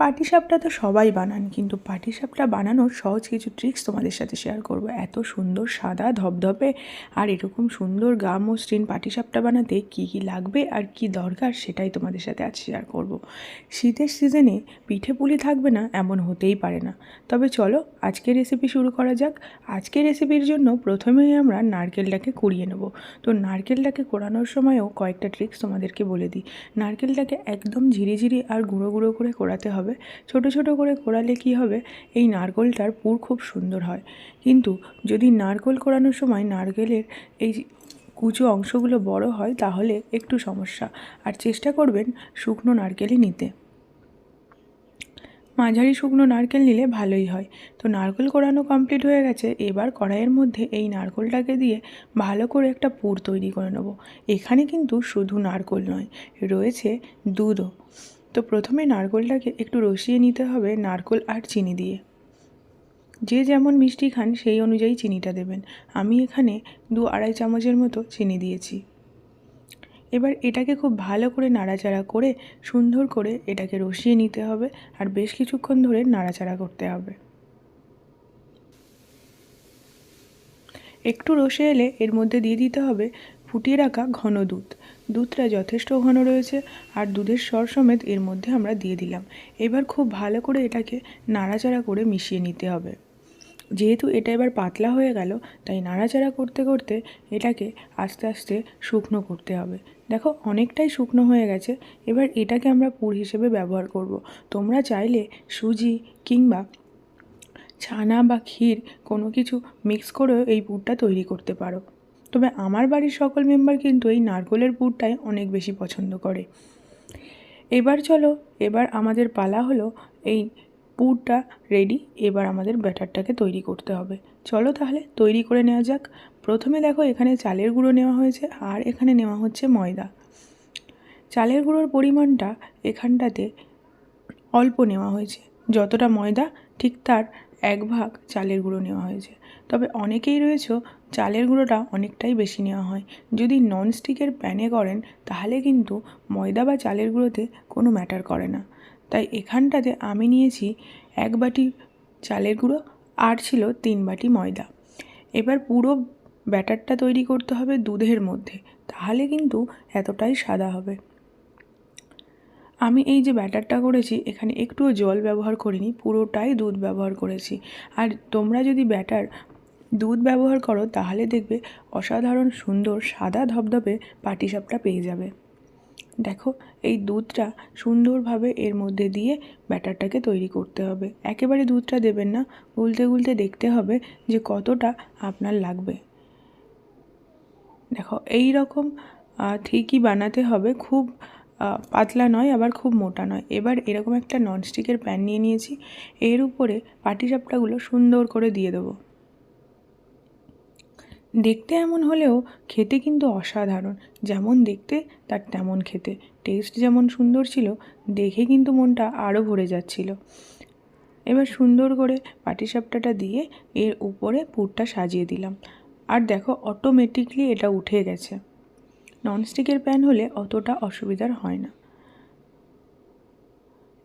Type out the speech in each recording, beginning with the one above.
পাটিসাপটা তো সবাই বানান, কিন্তু পাটিসাপটা বানানোর সহজ কিছু ট্রিক্স তোমাদের সাথে শেয়ার করব। এত সুন্দর সাদা ধপধপে আর এরকম সুন্দর গাম গা মসৃণ পাটিসাপটা বানাতে কি কি লাগবে আর কি দরকার সেটাই তোমাদের সাথে আজ শেয়ার করব। শীতের সিজনে পিঠে পুলি থাকবে না, এমন হতেই পারে না। তবে চলো, আজকের রেসিপি শুরু করা যাক। আজকের রেসিপির জন্য প্রথমেই আমরা নারকেলটাকে কুড়িয়ে নেব। তো নারকেলটাকে কোড়ানোর সময়ও কয়েকটা ট্রিক্স তোমাদেরকে বলে দিই। নারকেলটাকে একদম ঝিরিঝিরি আর গুঁড়ো গুঁড়ো করে কোড়াতে হবে। ছোট ছোট করে কোড়ালে কি হবে? এই নারকেলটার পুর খুব সুন্দর হয়। কিন্তু যদি নারকেল কোড়ানোর সময় নারকেলের এই কুচো অংশগুলো বড় হয়, তাহলে একটু সমস্যা। আর চেষ্টা করবেন শুকনো নারকেলই নিতে। মাঝারি শুকনো নারকেল নিলে ভালোই হয়। তো নারকেল কোড়ানো কমপ্লিট হয়ে গেছে। এবার কড়াইয়ের মধ্যে এই নারকেলটাকে দিয়ে ভালো করে একটা পুর তৈরি করে নেব। এখানে কিন্তু শুধু নারকেল নয়, রয়েছে দুধও। তো প্রথমে নারকেলটাকে একটু রসিয়ে নিতে হবে নারকেল আর চিনি দিয়ে। যে যেমন মিষ্টি খান, সেই অনুযায়ী চিনিটা দেবেন। আমি এখানে দু আড়াই চামচের মতো চিনি দিয়েছি। এবার এটাকে খুব ভালো করে নাড়াচাড়া করে, সুন্দর করে এটাকে রসিয়ে নিতে হবে আর বেশ কিছুক্ষণ ধরে নাড়াচাড়া করতে হবে। একটু রসে এলে এর মধ্যে দিয়ে দিতে হবে ফুটিয়ে রাখা ঘন দুধ। দুধটা যথেষ্ট ঘন রয়েছে আর দুধের স্বর সমেত এর মধ্যে আমরা দিয়ে দিলাম। এবার খুব ভালো করে এটাকে নাড়াচাড়া করে মিশিয়ে নিতে হবে। যেহেতু এটা এবার পাতলা হয়ে গেল, তাই নাড়াচাড়া করতে করতে এটাকে আস্তে আস্তে শুকনো করতে হবে। দেখো, অনেকটাই শুকনো হয়ে গেছে। এবার এটাকে আমরা পুর হিসেবে ব্যবহার করব। তোমরা চাইলে সুজি কিংবা ছানা বা ক্ষীর কোনো কিছু মিক্স করেও এই পুরটা তৈরি করতে পারো। তবে আমার বাড়ির সকল মেম্বার কিন্তু এই নারকোলের পুরটাই অনেক বেশি পছন্দ করে। এবার চলো, এবার আমাদের পালা হলো এই পুরটা রেডি এবার আমাদের ব্যাটারটাকে তৈরি করতে হবে। চলো তাহলে, তৈরি করে নেওয়া যাক। প্রথমে দেখো এখানে চালের গুঁড়ো নেওয়া হয়েছে আর এখানে নেওয়া হচ্ছে ময়দা। চালের গুঁড়োর পরিমাণটা এখানটাতে অল্প নেওয়া হয়েছে। যতটা ময়দা, ঠিক তার এক ভাগ চালের গুঁড়ো নেওয়া হয়েছে। তবে অনেকেই রয়েছে, চালের গুঁড়োটা অনেকটাই বেশি নেওয়া হয়। যদি ননস্টিকের প্যানে করেন, তাহলে কিন্তু ময়দা বা চালের গুঁড়োতে কোনো ম্যাটার করে না। তাই এখানটাতে আমি নিয়েছি এক বাটি চালের গুঁড়ো, আর ছিল তিন বাটি ময়দা। এবার পুরো ব্যাটারটা তৈরি করতে হবে দুধের মধ্যে, তাহলে কিন্তু এতটাই সাদা হবে। আমি এই যে ব্যাটারটা করেছি, এখানে একটুও জল ব্যবহার করিনি, পুরোটাই দুধ ব্যবহার করেছি। আর তোমরা যদি ব্যাটার দুধ ব্যবহার করো, তাহলে দেখবে অসাধারণ সুন্দর সাদা ধবধবে পাটিসাপটা পেয়ে যাবে। দেখো, এই দুধটা সুন্দরভাবে এর মধ্যে দিয়ে ব্যাটারটাকে তৈরি করতে হবে। একেবারে দুধটা দেবেন না গুলতে গুলতে দেখতে হবে যে কতটা আপনার লাগবে। দেখো এই রকম ঠিকই বানাতে হবে। খুব পাতলা নয়, আবার খুব মোটা নয়। এবার এরকম একটা ননস্টিকের প্যান নিয়ে নিয়েছি। এর উপরে পাটিসাপটাগুলো সুন্দর করে দিয়ে দেবো। দেখতে এমন হলেও খেতে কিন্তু অসাধারণ। যেমন দেখতে, তার তেমন খেতে। টেস্ট যেমন সুন্দর ছিল, দেখে কিন্তু মনটা আরও ভরে যাচ্ছিল। এবার সুন্দর করে পাটিসাপটাটা দিয়ে এর উপরে পুরটা সাজিয়ে দিলাম। আর দেখো অটোমেটিকলি এটা উঠে গেছে। ননস্টিকের প্যান হলে অতটা অসুবিধার হয় না।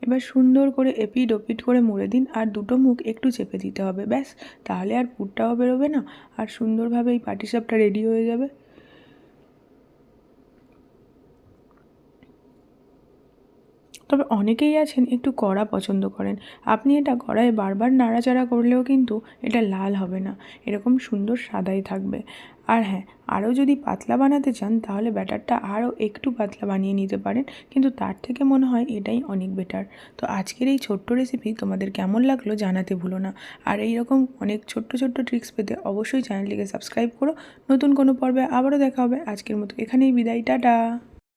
এবার সুন্দর করে এপিড ওপিড করে মুড়ে দিন আর দুটো মুখ একটু চেপে দিতে হবে, ব্যাস। তাহলে আর পুরটাও বেরোবে না আর সুন্দরভাবে এই পাটিসাপটা রেডি হয়ে যাবে। তবে অনেকেই আছেন একটু কড়া পছন্দ করেন। আপনি এটা কড়ায় বারবার নাড়াচাড়া করলেও কিন্তু এটা লাল হবে না। এরকম সুন্দর সাদাই থাকবে। আর হ্যাঁ আরও যদি পাতলা বানাতে চান, তাহলে ব্যাটারটা আরও একটু পাতলা বানিয়ে নিতে পারেন, কিন্তু তার থেকে মনে হয় এটাই অনেক বেটার। তো আজকের এই ছোট্ট রেসিপি তোমাদের কেমন লাগল জানাতে ভুলো না। আর এই রকম অনেক ছোট্ট ছোট্ট ট্রিক্স পেতে অবশ্যই চ্যানেলটিকে সাবস্ক্রাইব করো। নতুন কোনো পর্বে আবারও দেখা হবে। আজকের মতো এখানেই বিদায়, টাটা!